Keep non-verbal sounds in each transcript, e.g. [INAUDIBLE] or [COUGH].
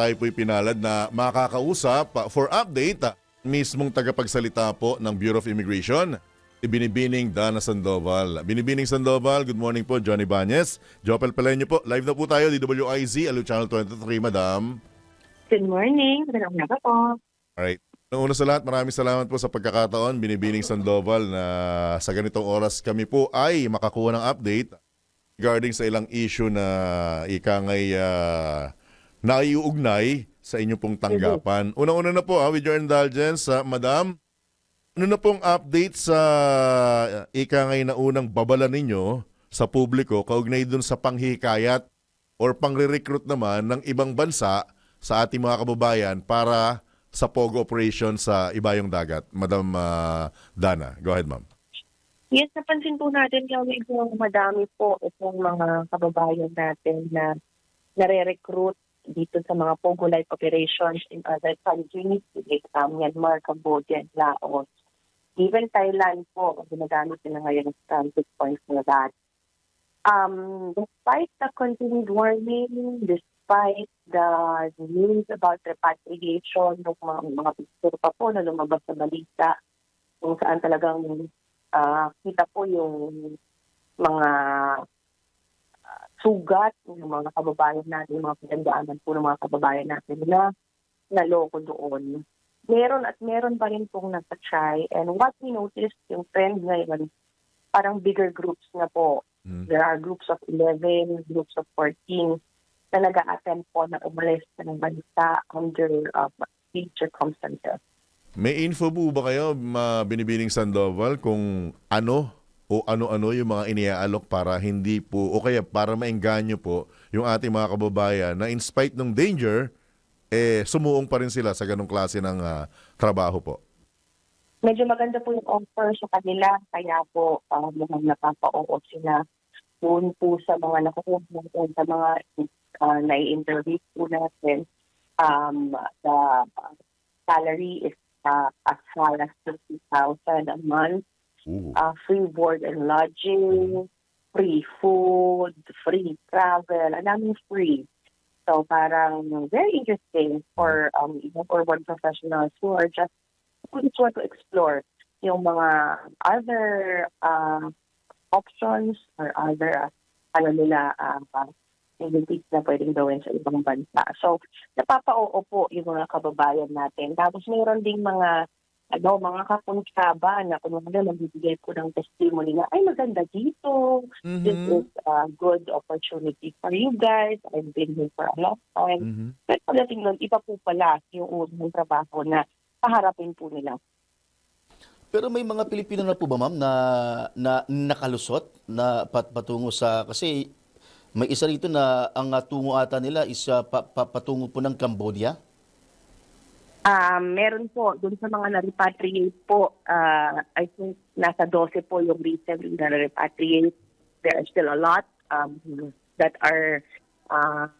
tayo po'y pinalad na makakausap ah, for update ah, mismong tagapagsalita po ng Bureau of Immigration, Binibining Dana Sandoval. Binibining Sandoval, good morning po, Johnny Banyes. Jopel Pelenyo po, live na po tayo, DWIZ, Alu Channel 23, Madam. Good morning. Magandang umaga po. Alright. Noong una sa lahat, maraming salamat po sa pagkakataon, Binibining Sandoval, na sa ganitong oras kami po ay makakuha ng update regarding sa ilang issue na ika ngay uh, naiuugnay sa inyong pong tanggapan. Unang-una na po, ah, with your indulgence, ah, Madam, ano na pong update sa uh, ika ngay na unang babala ninyo sa publiko kaugnay dun sa panghikayat or pangre-recruit naman ng ibang bansa sa ating mga kababayan para sa POGO operation sa Ibayong Dagat. Madam ah, Dana, go ahead ma'am. Yes, napansin po natin kami kung madami po itong mga kababayan natin na nare-recruit dito sa mga Pogo Life operations in other countries, like um, Myanmar, Cambodia, and Laos. Even Thailand po, ginagamit nila ngayon ang transit points na that. Um, despite the continued warning, despite the news about repatriation, ng mga, mga picture pa po na lumabas sa balita, kung saan talagang ah, kita po yung mga sugat ng mga kababayan natin, yung mga pinagdaanan po ng mga kababayan natin na naloko doon. Meron at meron pa rin pong nasa-try. And what we noticed, yung trend ngayon, parang bigger groups na po. Mm. There are groups of 11, groups of 14 na nag-a-attempt po na umalis ng bansa under uh, these circumstances. May info po ba kayo, ma binibining Sandoval, kung ano o ano-ano yung mga iniaalok para hindi po, o kaya para maengganyo po yung ating mga kababayan na in spite ng danger, eh sumuong pa rin sila sa ganong klase ng ah, trabaho po. medyo maganda po yung offer sa kanila. Kaya po, uh, mukhang napapa-oo sila doon po sa mga nakukuha natin, sa mga uh, nai-interview po natin. Um, the uh, salary is uh, as high as 50,000 a month. Ooh. Uh, free board and lodging, free food, free travel, ang daming free. So parang very interesting for um, even for work professionals who are just who just want to explore yung mga other uh, options or other uh, ano nila uh, activities na pwedeng gawin sa ibang bansa. So, napapa-oo po yung mga kababayan natin. Tapos mayroon ding mga ano, mga kapuntsaba na kung mga magbibigay po ng testimony na, ay maganda dito. This Mhm. is a good opportunity for you guys. I've been here for a long time. Mhm. Pero pagdating nun, iba po pala yung unang trabaho na paharapin po nila. Pero may mga Pilipino na po ba ma'am na, na nakalusot na pat, patungo sa kasi may isa rito na ang uh, tungo ata nila is uh, pa, pa- patungo po ng Cambodia. Um, meron po, dun sa mga na-repatriate po, uh, I think nasa 12 po yung recently na repatriate There are still a lot um, that are uh,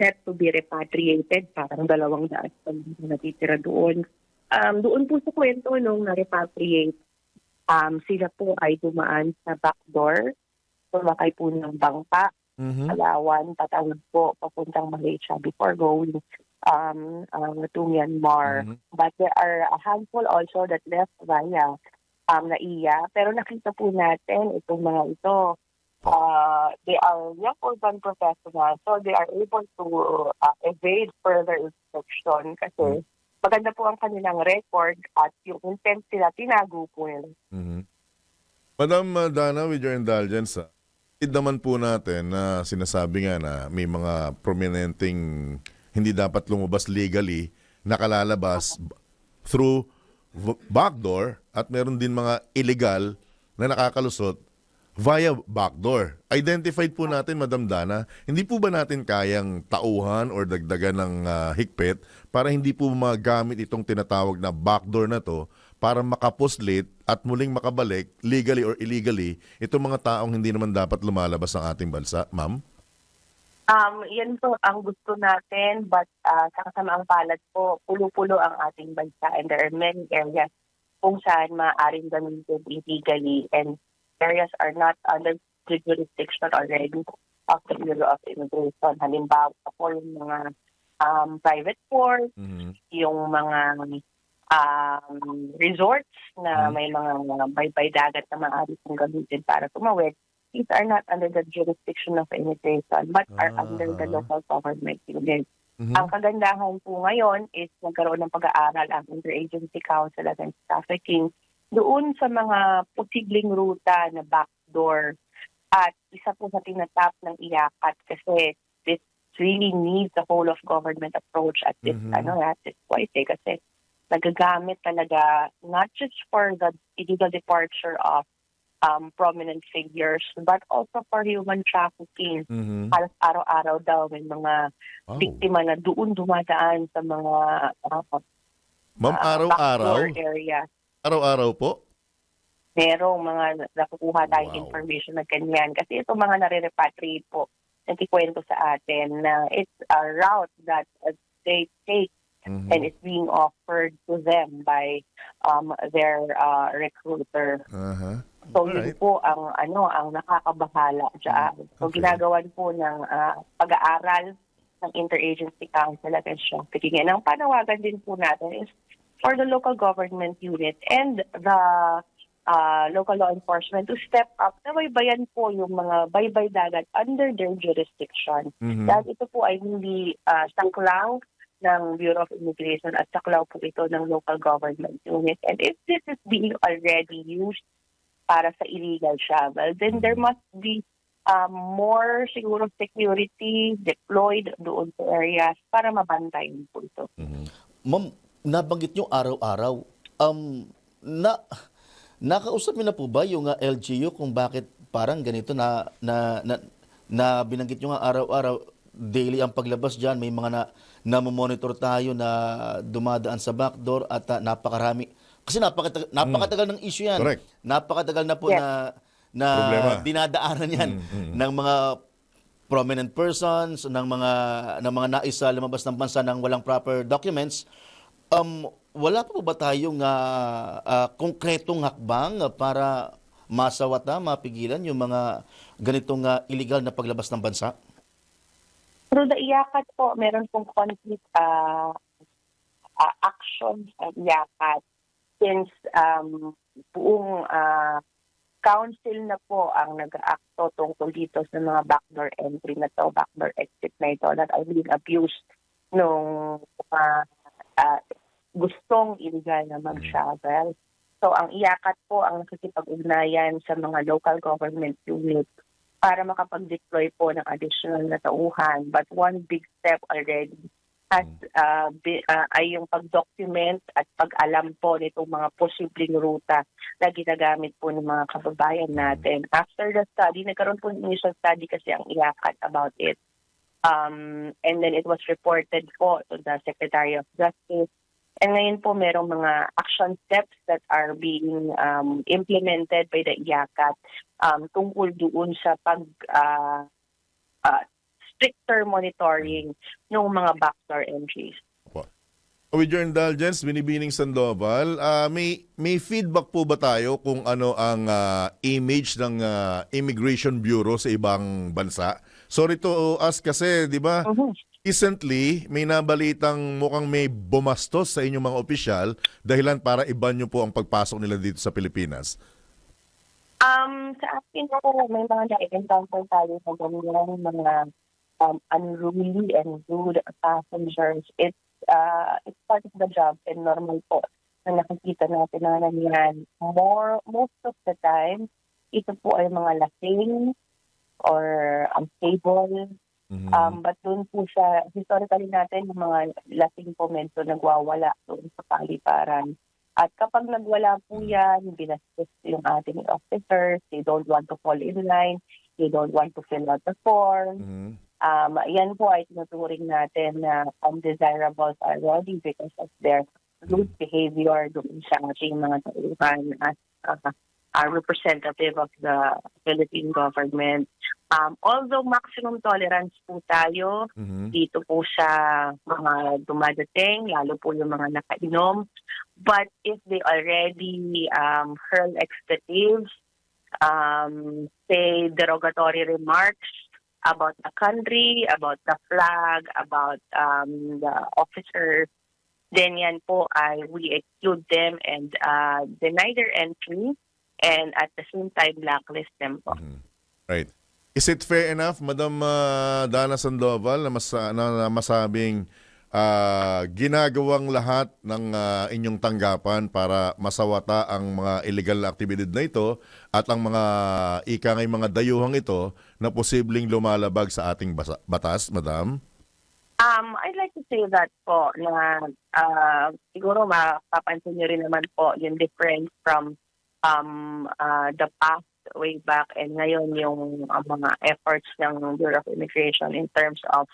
set to be repatriated. Parang dalawang daan pa yung natitira doon. Um, doon po sa kwento nung na-repatriate, um, sila po ay dumaan sa backdoor, sumakay po ng bangka, Mhm. Palawan, patawid po papuntang Malaysia before going um, uh, to Myanmar. Mhm. But there are a handful also that left via um, NAIA. Pero nakita po natin itong mga ito. Uh, they are young urban professionals, so they are able to uh, evade further inspection kasi maganda po ang kanilang record at yung intent sila, tinago po nila. Mhm. Madam uh, Dana, with your indulgence, ah, naman po natin na sinasabi nga na may mga prominenteng hindi dapat lumabas legally, nakalalabas through backdoor at meron din mga illegal na nakakalusot via backdoor. Identified po natin, Madam Dana, hindi po ba natin kayang tauhan or dagdagan ng ah, higpit para hindi po magamit itong tinatawag na backdoor na to para makapuslit at muling makabalik, legally or illegally, itong mga taong hindi naman dapat lumalabas ng ating bansa, ma'am? Um, yan po ang gusto natin but uh, sa kasamaang palad po, pulo-pulo ang ating bansa and there are many areas kung saan maaaring gamitin illegally and areas are not under the jurisdiction already of the Bureau of Immigration. Halimbawa po yung mga um, private port, Mhm. yung mga um, resorts na Mhm. may mga baybay dagat na maaari kong gamitin para tumawid, these are not under the jurisdiction of immigration but are Ah. under the local government unit. Mhm. Ang kagandahan po ngayon is nagkaroon ng pag-aaral ang Interagency Council Against Trafficking doon sa mga posibleng ruta na backdoor. At isa po sa tinatap ng iyakat kasi this really needs a whole of government approach at this Mhm. ano at this point eh, kasi nagagamit talaga not just for the illegal departure of um, prominent figures but also for human trafficking. Mhm. Halos araw-araw daw may mga Wow. biktima na doon dumadaan sa mga uh, Ma'am, uh, araw-araw? area. Araw-araw po? Merong mga nakukuha tayong Wow. information na ganyan. Kasi ito mga nare-repatriate po, nagkikwento sa atin na it's a route that uh, they take Mhm. and it's being offered to them by um, their uh, recruiter. Aha. So yun Alright. po ang ano ang nakakabahala diyan. So Okay. ginagawan po ng ah, pag-aaral ng Interagency Council Against Trafficking. And ang panawagan din po natin is for the local government unit and the ah, local law enforcement to step up na baybayan po yung mga baybay dagat under their jurisdiction. Mhm. Dahil ito po ay hindi uh, saklaw ng Bureau of Immigration at saklaw po ito ng local government unit. And if this is being already used para sa illegal travel, then there must be um, more siguro security deployed doon sa areas para mabantayan po ito. Mhm. Ma'am, nabanggit nyo araw-araw. Um, na, nakausap niyo na po ba yung uh, LGU kung bakit parang ganito na, na, na, na binanggit nyo nga araw-araw, daily ang paglabas dyan, may mga na, namomonitor tayo na dumadaan sa backdoor at uh, napakarami. Kasi napakatagal, napakatagal ng issue yan. Correct. Napakatagal na po Yes. na, na Problema. dinadaanan yan ng mga prominent persons, ng mga ng mga nais sa lumabas ng bansa ng walang proper documents. Um, wala pa po ba tayong ah, ah, konkretong hakbang para masawata, mapigilan yung mga ganitong ah, illegal na paglabas ng bansa? Through the IACAT po, meron pong conflict uh, uh, action sa IACAT since um, buong uh, council na po ang nag-aakto tungkol dito sa mga backdoor entry na to, backdoor exit na ito that are being abused nung uh, uh, gustong illegal na mag-travel. So ang IACAT po ang nakikipag-ugnayan sa mga local government units para makapag-deploy po ng additional na tauhan. But one big step already has uh, bi- uh, ay yung pag-document at pag-alam po nitong mga posibleng ruta na ginagamit po ng mga kababayan natin. After the study, nagkaroon po ng initial study kasi ang IACAT about it. Um, and then it was reported po to the Secretary of Justice. And ngayon po merong mga action steps that are being um, implemented by the IACAT um, tungkol doon sa pag ah, ah, stricter monitoring ng mga backdoor entries. With your indulgence, Binibining Sandoval, ah, may may feedback po ba tayo kung ano ang ah, image ng ah, Immigration Bureau sa ibang bansa? Sorry to ask kasi, di ba, Mhm. recently may nabalitang mukhang may bumastos sa inyong mga opisyal dahilan para iban nyo po ang pagpasok nila dito sa Pilipinas. Um, sa akin po, may mga na-encounter tayo sa ganyan, mga um, unruly and rude passengers. It's, uh, it's part of the job and normal po na nakikita natin na nangyyan. More, most of the time, ito po ay mga lasing or unstable. Mhm. Um, but doon po siya, historically natin, yung mga lasing po medyo nagwawala doon sa paliparan. At kapag nagwala po yan, binastos yung ating officers, they don't want to fall in line, they don't want to fill out the form. Mhm. Um, yan po ay tinuturing natin na undesirables already because of their rude behavior doon sa ating mga tauhan as uh, a representative of the Philippine government. Um, although maximum tolerance po tayo Mhm. dito po sa mga dumadating, lalo po yung mga nakainom. But if they already um, hurl expletives, um, say derogatory remarks about the country, about the flag, about um, the officers, then yan po ay we exclude them and uh, deny their entry and at the same time blacklist them po. Right. Is it fair enough, Madam ah, Dana Sandoval, na, mas, na, na masabing ah, ginagawang lahat ng ah, inyong tanggapan para masawata ang mga illegal na aktibidad na ito at ang mga ika ngay mga dayuhang ito na posibleng lumalabag sa ating basa- batas, Madam? Um, I'd like to say that po na uh, siguro mapapansin nyo rin naman po yung difference from um, uh, the past way back and ngayon yung uh, mga efforts ng Bureau of Immigration in terms of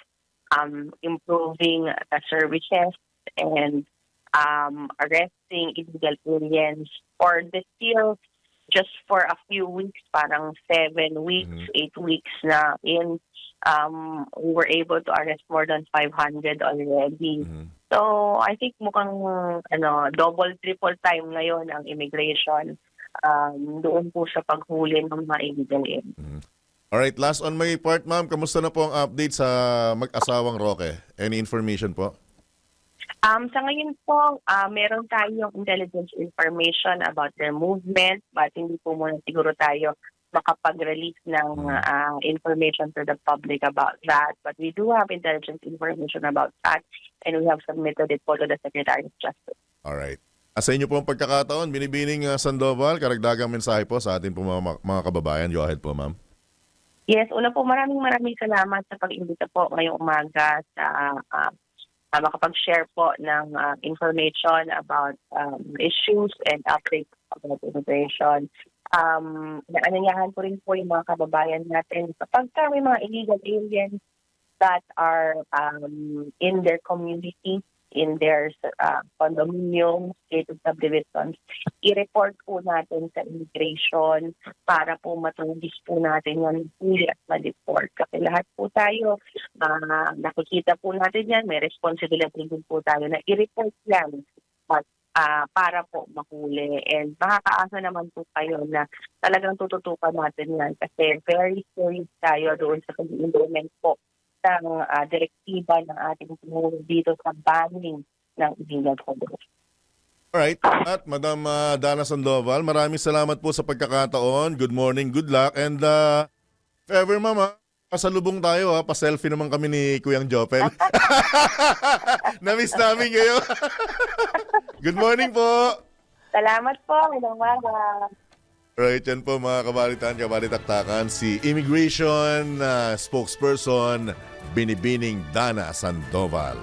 um, improving the services and um, arresting illegal aliens or the still just for a few weeks, parang seven weeks, Mhm. eight weeks na in um, we were able to arrest more than 500 already. Mhm. So, I think mukhang ano, double, triple time ngayon ang immigration um, doon po sa paghuli ng mga illegal aliens. Alright, last on my part, ma'am, kamusta na po ang update sa mag-asawang Roque? Any information po? Um, sa ngayon po, ah, meron tayong intelligence information about their movement but hindi po muna siguro tayo makapag-release ng ah, information to the public about that. But we do have intelligence information about that and we have submitted it po to the Secretary of Justice. Alright. Ah, Sa inyo po ang pagkakataon, binibining ah, Sandoval, karagdagang mensahe po sa ating po mga, mga kababayan. Go ahead po, ma'am. Yes, una po maraming maraming salamat sa pag-imbita po ngayong umaga sa uh, uh, makapag-share po ng uh, information about um, issues and updates about immigration. Um, naananyahan ko rin po yung mga kababayan natin kapag ka may mga illegal aliens that are um, in their community, in their uh, condominiums, gated subdivisions, i-report po natin sa immigration para po matungis po natin yan huli at ma-deport. Kasi lahat tayo, ah, nakikita po natin yan, may responsibility din po tayo na i-report yan at, ah, para po mahuli. And makakaasa naman po kayo na talagang tututukan natin yan kasi very serious tayo doon sa pag-implement po ng ah, direktiba ng ating Pangulo dito sa banning ng illegal condos. Alright. At Madam ah, Dana Sandoval, maraming salamat po sa pagkakataon. Good morning, good luck. And uh, if ever, mama, pasalubong tayo ha. Pa-selfie naman kami ni Kuyang Jopel. [LAUGHS] Namiss namin kayo. [LAUGHS] good morning po. Salamat po, ilang umaga. Right, yan po mga kabalitan, kabalitaktakan, si Immigration ah, spokesperson Binibining Dana Sandoval.